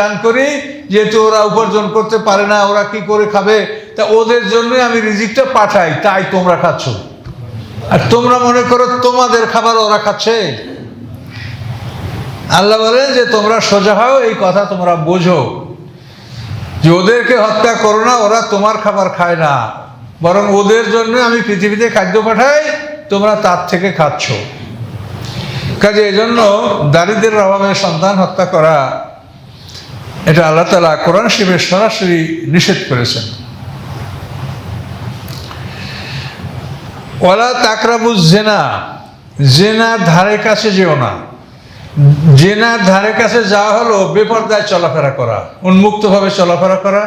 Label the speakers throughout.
Speaker 1: দান করি, যেহেতু ওরা উপার্জন করতে পারে না, ওরা কি করে খাবে? তা ওদের জন্যই আমি রিজিকটা পাঠাই, তাই তোমরা খাচ্ছ। আর তোমরা মনে করো তোমাদের খাবার ওরা খাচ্ছে? আল্লাহ বলেন যে তোমরা সোজা হও, এই কথা তোমরা বোঝো। যে ওদেরকে হত্যা করো না, ওরা তোমার খাবার খায় না। বরং ওদের জন্য আমি পৃথিবীতে খাদ্য পাঠাই, তোমরা তার থেকে খাচ্ছ। কাজে এই জন্য দারিদ্রের অভাবে সন্তান হত্যা করা এটা আল্লাহ তালা কোরআন শিবের সরাসরি নিষেধ করেছেন। ওলা তাকরাবু জেনা জেনার ধারে কাছে যেও না। জেনার ধারে কাছে যাওয়া হলো, বেপর্দায় চলাফেরা করা, উন্মুক্তভাবে চলাফেরা করা,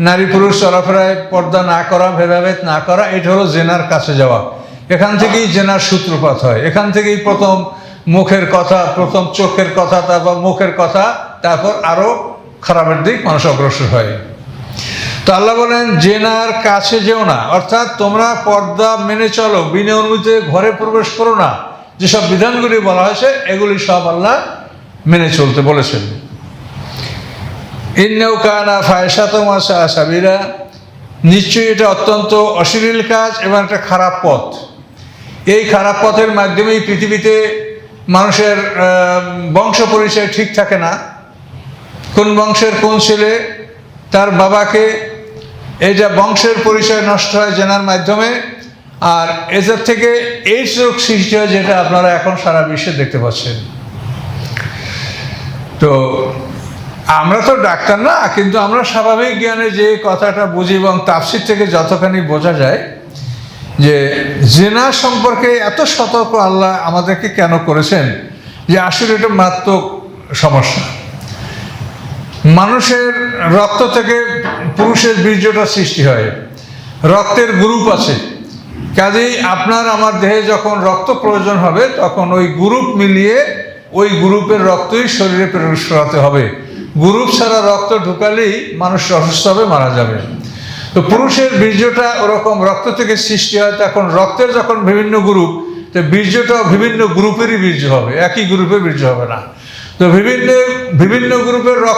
Speaker 1: নারী পুরুষ চলাফেরায় পর্দা না করা, ভেদাভেদ না করা, এটা হলো জেনার কাছে যাওয়া। এখান থেকেই জেনার সূত্রপাত হয়। এখান থেকেই প্রথম মুখের কথা, প্রথম চোখের কথা, তারপর মুখের কথা, তারপর আরও খারাপের দিক মানুষ অগ্রসর হয়। তো আল্লাহ বলেন, জেনার কাছে যেও না। অর্থাৎ তোমরা পর্দা মেনে চলো, বিনা অনুমতিতে ঘরে প্রবেশ করো না। যেসব বিধানগুলি বলা হয়েছে, এগুলি সব আল্লাহ মেনে চলতে বলেছেন। ইন্নেও কানা ফায়সাতম সাবিরা নিশ্চয়ই এটা অত্যন্ত অশ্লীল কাজ এবং একটা খারাপ পথ। এই খারাপ পথের মাধ্যমেই পৃথিবীতে মানুষের বংশ পরিচয় ঠিক থাকে না। কোন বংশের কোন ছেলে তার বাবাকে এই যে বংশের পরিচয় নষ্ট হয় জেনার মাধ্যমে, আর এদের থেকে এইডস রোগ সৃষ্টি হয় যেটা আপনারা এখন সারা বিশ্বে দেখতে পাচ্ছেন। তো আমরা তো ডাক্তার না, কিন্তু আমরা স্বাভাবিক জ্ঞানে যে কথাটা বুঝি এবং তাফসির থেকে যতখানি বোঝা যায় যে জেনা সম্পর্কে এত সতর্ক আল্লাহ আমাদেরকে কেন করেছেন যে আসলে এটা মারাত্মক সমস্যা। মানুষের রক্ত থেকে পুরুষের বীর্যটা সৃষ্টি হয়। রক্তের গ্রুপ আছে। কাজেই আপনার আমার দেহে যখন রক্ত প্রয়োজন হবে, তখন ওই গ্রুপ মিলিয়ে ওই গ্রুপের রক্তই শরীরে প্রবেশ করাতে হবে। গ্রুপ ছাড়া রক্ত ঢুকালেই মানুষ অসুস্থ হবে, মারা যাবে। তো পুরুষের বীর্যটা ওরকম রক্ত থেকে সৃষ্টি হয়, তখন রক্তের যখন বিভিন্ন গ্রুপ, তো বীর্যটাও বিভিন্ন গ্রুপেরই বীর্য হবে। একই গ্রুপে বীর্য হবে না। তো বিভিন্ন বিভিন্ন গ্রুপের রক্ত